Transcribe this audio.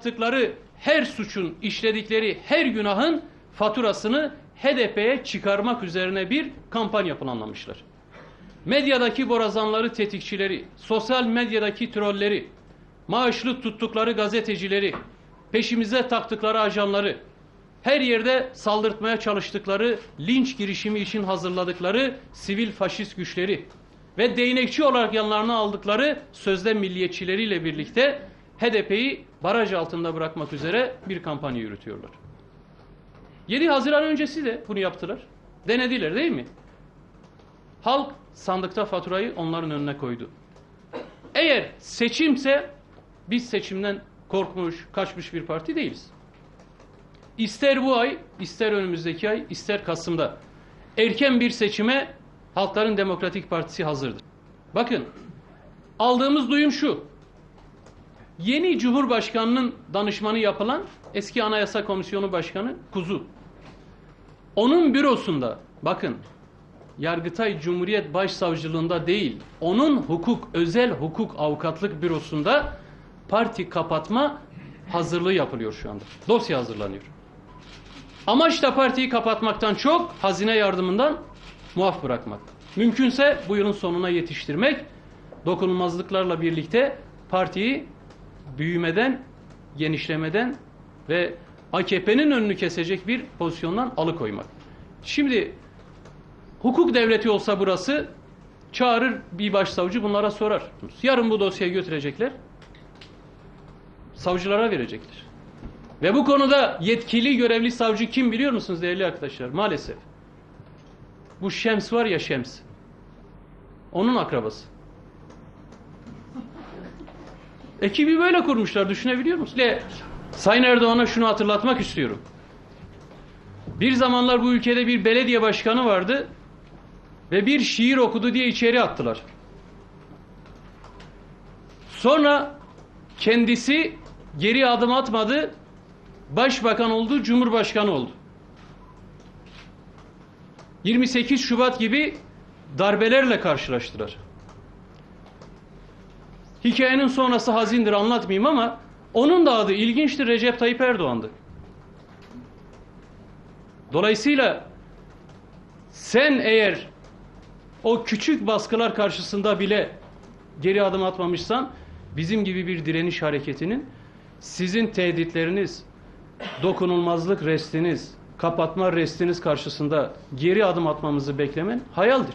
yaptıkları her suçun, işledikleri her günahın faturasını HDP'ye çıkarmak üzerine bir kampanya planlamışlar. Medyadaki borazanları, tetikçileri, sosyal medyadaki trolleri, maaşlı tuttukları gazetecileri, peşimize taktıkları ajanları, her yerde saldırtmaya çalıştıkları, linç girişimi için hazırladıkları sivil faşist güçleri ve değnekçi olarak yanlarına aldıkları sözde milliyetçileriyle birlikte HDP'yi baraj altında bırakmak üzere bir kampanya yürütüyorlar. 7 Haziran öncesi de bunu yaptılar. Denediler değil mi? Halk sandıkta faturayı onların önüne koydu. Eğer seçimse biz seçimden korkmuş, kaçmış bir parti değiliz. İster bu ay, ister önümüzdeki ay, ister Kasım'da erken bir seçime Halkların Demokratik Partisi hazırdır. Bakın, aldığımız duyum şu. Yeni Cumhurbaşkanı'nın danışmanı yapılan eski Anayasa Komisyonu Başkanı Kuzu. Onun bürosunda bakın Yargıtay Cumhuriyet Başsavcılığında değil, onun hukuk, özel hukuk avukatlık bürosunda parti kapatma hazırlığı yapılıyor şu anda. Dosya hazırlanıyor. Amaç da partiyi kapatmaktan çok hazine yardımından muaf bırakmak. Mümkünse bu yılın sonuna yetiştirmek, dokunulmazlıklarla birlikte partiyi büyümeden, genişlemeden ve AKP'nin önünü kesecek bir pozisyondan alıkoymak. Şimdi hukuk devleti olsa burası çağırır bir başsavcı bunlara sorar. Yarın bu dosyayı götürecekler. Savcılara verecekler. Ve bu konuda yetkili görevli savcı kim biliyor musunuz değerli arkadaşlar? Maalesef. Bu Şems var ya Şems. Onun akrabası. Ekibi böyle kurmuşlar düşünebiliyor musunuz? Sayın Erdoğan'a şunu hatırlatmak istiyorum. Bir zamanlar bu ülkede bir belediye başkanı vardı ve bir şiir okudu diye içeri attılar. Sonra kendisi geri adım atmadı, başbakan oldu, cumhurbaşkanı oldu. 28 Şubat gibi darbelerle karşılaştılar. Hikayenin sonrası hazindir anlatmayayım ama onun da adı ilginçtir Recep Tayyip Erdoğan'dı. Dolayısıyla sen eğer o küçük baskılar karşısında bile geri adım atmamışsan bizim gibi bir direniş hareketinin sizin tehditleriniz, dokunulmazlık restiniz, kapatma restiniz karşısında geri adım atmamızı beklemen hayaldir.